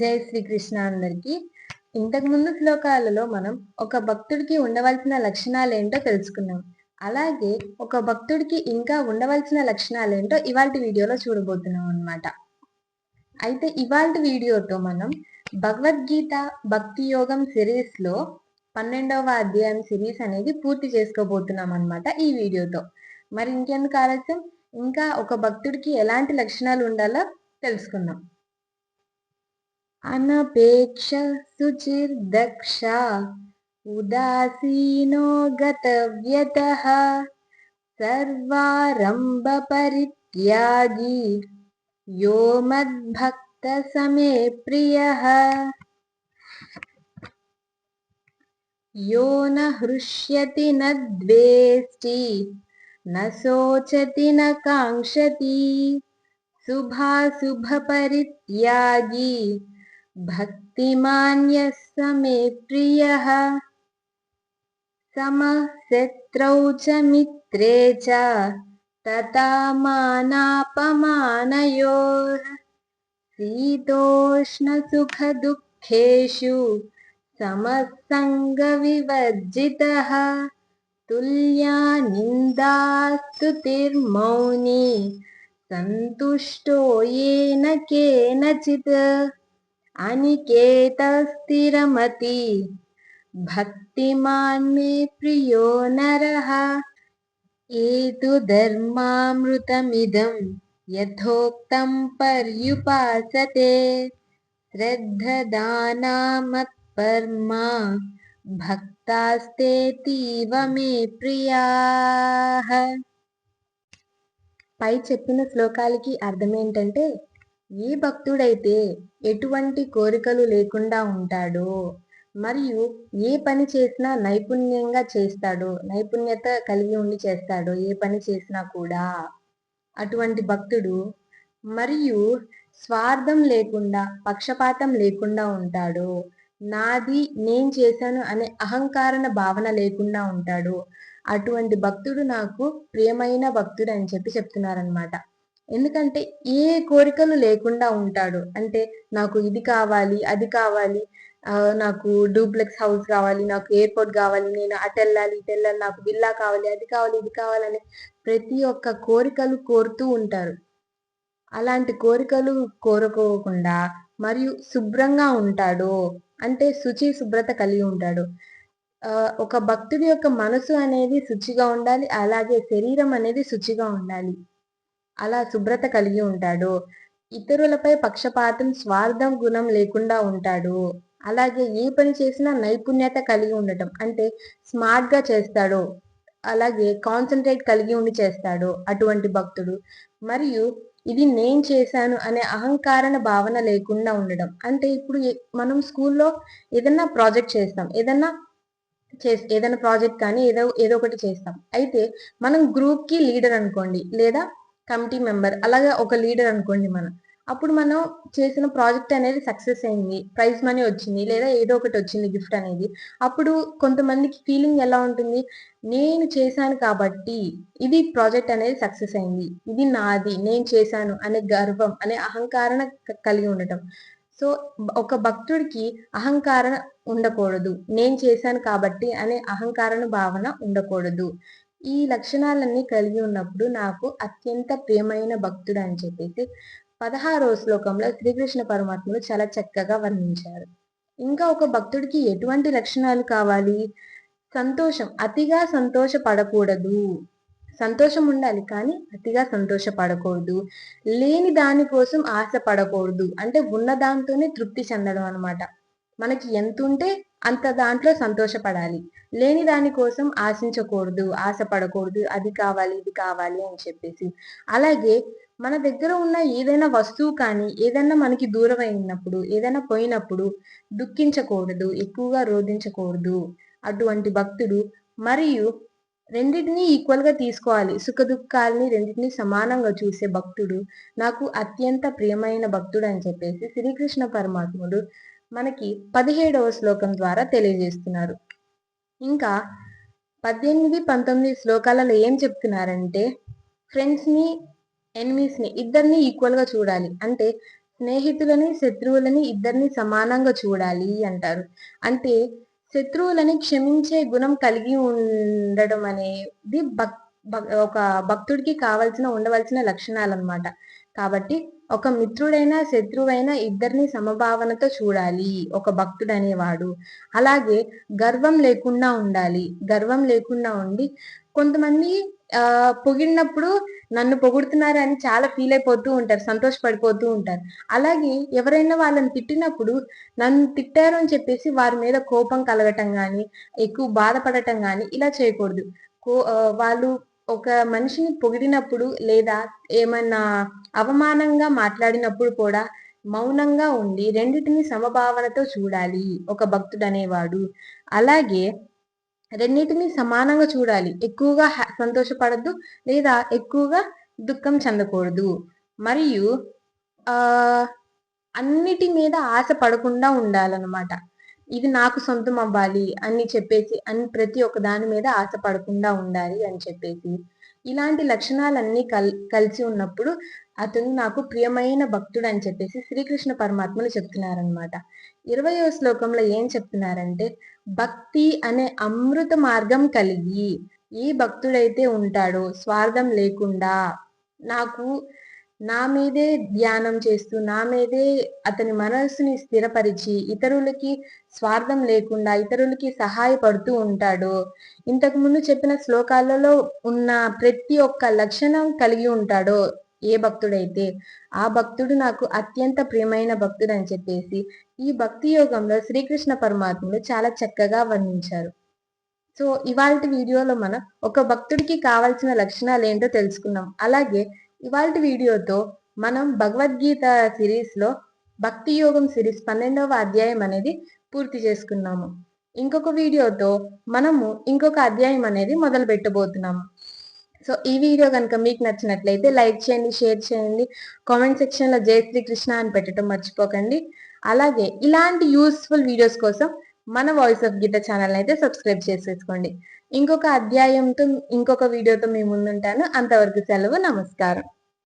జై శ్రీకృష్ణ అందరికి. ఇంతకు ముందు శ్లోకాలలో మనం ఒక భక్తుడికి ఉండవలసిన లక్షణాలు ఏంటో తెలుసుకున్నాం. అలాగే ఒక భక్తుడికి ఇంకా ఉండవలసిన లక్షణాలు ఏంటో ఇవాళ వీడియోలో చూడబోతున్నాం అనమాట అయితే ఇవాళ వీడియోతో మనం భగవద్గీత భక్తి యోగం సిరీస్లో పన్నెండవ అధ్యాయం సిరీస్ అనేది పూర్తి చేసుకోబోతున్నాం అనమాట ఈ వీడియోతో. మరి ఇంకెందుకు ఆలస్యం? ఇంకా ఒక భక్తుడికి ఎలాంటి లక్షణాలు ఉండాలో తెలుసుకుందాం. अनपेक्ष सुचिर्दक्षा उदासीनो गतव्यतः सर्वारम्भपरित्यागी यो मद्भक्तसमे प्रियः। यो न हृष्यति न द्वेष्टि न शोचति न काङ्क्षति शुभाशुभपरित्यागी भक्तिमान्यः स मे प्रियः समः शत्रौ च मित्रे च तथा मानापमानयोः। शीतोष्णसुखदुःखेषु समसङ्गविवर्जितः। तुल्या निन्दास्तुतिर्मौनी। सन्तुष्टो येन केनचित् అనికేతస్థిరమతి భక్తిమాన్ మే ప్రియో నర ఏతు ధర్మామృతమిదం యథోక్తం పర్యుపాసతే పర్మా భక్తాస్తేతీవ మే ప్రియా పై చెప్పిన శ్లోకాలకి అర్థమేంటంటే ఏ భక్తుడైతే ఎటువంటి కోరికలు లేకుండా ఉంటాడో మరియు ఏ పని చేసినా నైపుణ్యంగా చేస్తాడో నైపుణ్యత కలిగి ఉండి చేస్తాడో ఏ పని చేసినా కూడా అటువంటి భక్తుడు మరియు స్వార్థం లేకుండా పక్షపాతం లేకుండా ఉంటాడు నాది నేను చేశాను అనే అహంకారణ భావన లేకుండా ఉంటాడు అటువంటి భక్తుడు నాకు ప్రియమైన భక్తుడు అని చెప్పి చెప్తున్నారనమాట ఎందుకంటే ఏ కోరికలు లేకుండా ఉంటాడు. అంటే నాకు ఇది కావాలి అది కావాలి నాకు డూప్లెక్స్ హౌస్ కావాలి నాకు ఎయిర్పోర్ట్ కావాలి నేను అటు వెళ్ళాలి ఇటు వెళ్ళాలి నాకు విల్లా కావాలి అది కావాలి ఇది కావాలని ప్రతి ఒక్క కోరికలు కోరుతూ ఉంటారు. అలాంటి కోరికలు కోరుకోకుండా మరియు శుభ్రంగా ఉంటాడు. అంటే శుచి శుభ్రత కలిగి ఉంటాడు. ఒక భక్తుడి యొక్క మనసు అనేది శుచిగా ఉండాలి అలాగే శరీరం అనేది శుచిగా ఉండాలి. అలా శుభ్రత కలిగి ఉంటాడు. ఇతరులపై పక్షపాతం స్వార్థం గుణం లేకుండా ఉంటాడు. అలాగే ఏ పని చేసినా నైపుణ్యత కలిగి ఉండటం అంటే స్మార్ట్గా చేస్తాడు. అలాగే కాన్సన్ట్రేట్ కలిగి ఉండి చేస్తాడు అటువంటి భక్తుడు. మరియు ఇది నేను చేశాను అనే అహంకారణ భావన లేకుండా ఉండడం. అంటే ఇప్పుడు మనం స్కూల్లో ఏదన్నా ప్రాజెక్ట్ చేస్తాం. ఏదన్నా చే ఏదైనా ప్రాజెక్ట్ కానీ ఏదో ఏదో ఒకటి చేస్తాం. అయితే మనం గ్రూప్కి లీడర్ అనుకోండి. లేదా కమిటీ మెంబర్ అలాగే ఒక లీడర్ అనుకోండి మనం. అప్పుడు మనం చేసిన ప్రాజెక్ట్ అనేది సక్సెస్ అయింది ప్రైజ్ మనీ వచ్చింది లేదా ఏదో ఒకటి వచ్చింది గిఫ్ట్ అనేది. అప్పుడు కొంతమందికి ఫీలింగ్ ఎలా ఉంటుంది? నేను చేశాను కాబట్టి ఇది ప్రాజెక్ట్ అనేది సక్సెస్ అయింది ఇది నాది నేను చేశాను అనే గర్వం అనే అహంకారణ కలిగి ఉండటం. సో ఒక భక్తుడికి అహంకారణ ఉండకూడదు నేను చేశాను కాబట్టి అనే అహంకారణ భావన ఉండకూడదు. ఈ లక్షణాలన్నీ కలిగి ఉన్నప్పుడు నాకు అత్యంత ప్రియమైన భక్తుడు అని చెప్పేసి పదహారో శ్లోకంలో శ్రీకృష్ణ పరమాత్మలు చాలా చక్కగా వర్ణించారు. ఇంకా ఒక భక్తుడికి ఎటువంటి లక్షణాలు కావాలి? సంతోషం. అతిగా సంతోషపడకూడదు. సంతోషం ఉండాలి కానీ అతిగా సంతోషపడకూడదు. లేని దాని కోసం ఆశ పడకూడదు అంటే ఉన్న దాంతోనే తృప్తి చెందడం అనమాట మనకి ఎంత ఉంటే అంత దాంట్లో సంతోషపడాలి. లేని దాని కోసం ఆశించకూడదు ఆశపడకూడదు అది కావాలి ఇది కావాలి అని చెప్పేసి. అలాగే మన దగ్గర ఉన్న ఏదైనా వస్తువు కానీ ఏదైనా మనకి దూరం అయినప్పుడు ఏదైనా పోయినప్పుడు దుఃఖించకూడదు ఎక్కువగా రోధించకూడదు. అటువంటి భక్తుడు మరియు రెండింటినీ ఈక్వల్గా తీసుకోవాలి. సుఖ దుఃఖాలని రెండింటినీ సమానంగా చూసే భక్తుడు నాకు అత్యంత ప్రియమైన భక్తుడు అని చెప్పేసి శ్రీకృష్ణ పరమాత్ముడు మనకి పదిహేడవ శ్లోకం ద్వారా తెలియజేస్తున్నారు. ఇంకా పద్దెనిమిది పంతొమ్మిది శ్లోకాలలో ఏం చెప్తున్నారంటే ఫ్రెండ్స్ని ఎనిమీస్ని ఇద్దరిని ఈక్వల్గా చూడాలి. అంటే స్నేహితులని శత్రువులని ఇద్దరిని సమానంగా చూడాలి అంటారు. అంటే శత్రువులని క్షమించే గుణం కలిగి ఉండడం అనేది భక్ ఒక భక్తుడికి కావలసిన ఉండవలసిన లక్షణాలు అనమాట కాబట్టి ఒక మిత్రుడైనా శత్రువైనా ఇద్దరిని సమభావనతో చూడాలి ఒక భక్తుడు అనేవాడు. అలాగే గర్వం లేకుండా ఉండాలి. గర్వం లేకుండా ఉండి కొంతమంది ఆ పొగిడినప్పుడు నన్ను పొగుడుతున్నారు అని చాలా ఫీల్ అయిపోతూ ఉంటారు సంతోషపడిపోతూ ఉంటారు. అలాగే ఎవరైనా వాళ్ళని తిట్టినప్పుడు నన్ను తిట్టారు అని చెప్పేసి వారి మీద కోపం కలగటం కానీ ఎక్కువ బాధపడటం కానీ ఇలా చేయకూడదు. కో వాళ్ళు ఒక మనిషిని పొగిడినప్పుడు లేదా ఏమన్నా అవమానంగా మాట్లాడినప్పుడు కూడా మౌనంగా ఉండి రెండింటిని సమభావనతో చూడాలి. ఒక భక్తుడు అనేవాడు అలాగే రెండింటిని సమానంగా చూడాలి. ఎక్కువగా సంతోషపడద్దు లేదా ఎక్కువగా దుఃఖం చెందకూడదు. మరియు ఆ అన్నిటి మీద ఆశ పడకుండా ఉండాలన్నమాట. ఇది నాకు సొంతం అవ్వాలి అని చెప్పేసి అని ప్రతి ఒక్క దాని మీద ఆశపడకుండా ఉండాలి అని చెప్పేసి. ఇలాంటి లక్షణాలన్నీ కల్ కలిసి ఉన్నప్పుడు అతను నాకు ప్రియమైన భక్తుడు అని చెప్పేసి శ్రీకృష్ణ పరమాత్మను చెప్తున్నారనమాట ఇరవయో శ్లోకంలో ఏం చెప్తున్నారంటే భక్తి అనే అమృత మార్గం కలిగి ఈ భక్తుడైతే ఉంటాడో స్వార్థం లేకుండా నాకు నా మీదే ధ్యానం చేస్తూ నా మీదే అతని మనస్సుని స్థిరపరిచి ఇతరులకి స్వార్థం లేకుండా ఇతరులకి సహాయపడుతూ ఉంటాడు. ఇంతకుముందు చెప్పిన శ్లోకాలలో ఉన్న ప్రతి ఒక్క లక్షణం కలిగి ఉంటాడో ఏ భక్తుడైతే. ఆ భక్తుడు నాకు అత్యంత ప్రియమైన భక్తుడు అని చెప్పేసి ఈ భక్తి యోగంలో శ్రీకృష్ణ పరమాత్ముడు చాలా చక్కగా వర్ణించారు. సో ఇవాళ వీడియోలో మనం ఒక భక్తుడికి కావాల్సిన లక్షణాలు ఏంటో తెలుసుకున్నాం. అలాగే ఇవాళ వీడియోతో మనం భగవద్గీత సిరీస్లో భక్తి యోగం సిరీస్ పన్నెండవ అధ్యాయం అనేది పూర్తి చేసుకున్నాము. ఇంకొక వీడియోతో మనము ఇంకొక అధ్యాయం అనేది మొదలు పెట్టబోతున్నాము. సో ఈ వీడియో కనుక మీకు నచ్చినట్లయితే లైక్ చేయండి షేర్ చేయండి కామెంట్ సెక్షన్లో జయ శ్రీ కృష్ణ అని పెట్టడం మర్చిపోకండి. అలాగే ఇలాంటి యూస్ఫుల్ వీడియోస్ కోసం మన వాయిస్ ఆఫ్ గీత ఛానల్ అయితే సబ్స్క్రైబ్ చేసేసుకోండి. ఇంకొక అధ్యాయంతో ఇంకొక వీడియోతో మీ ముందుంటాను. అంతవరకు సెలవు నమస్కారం.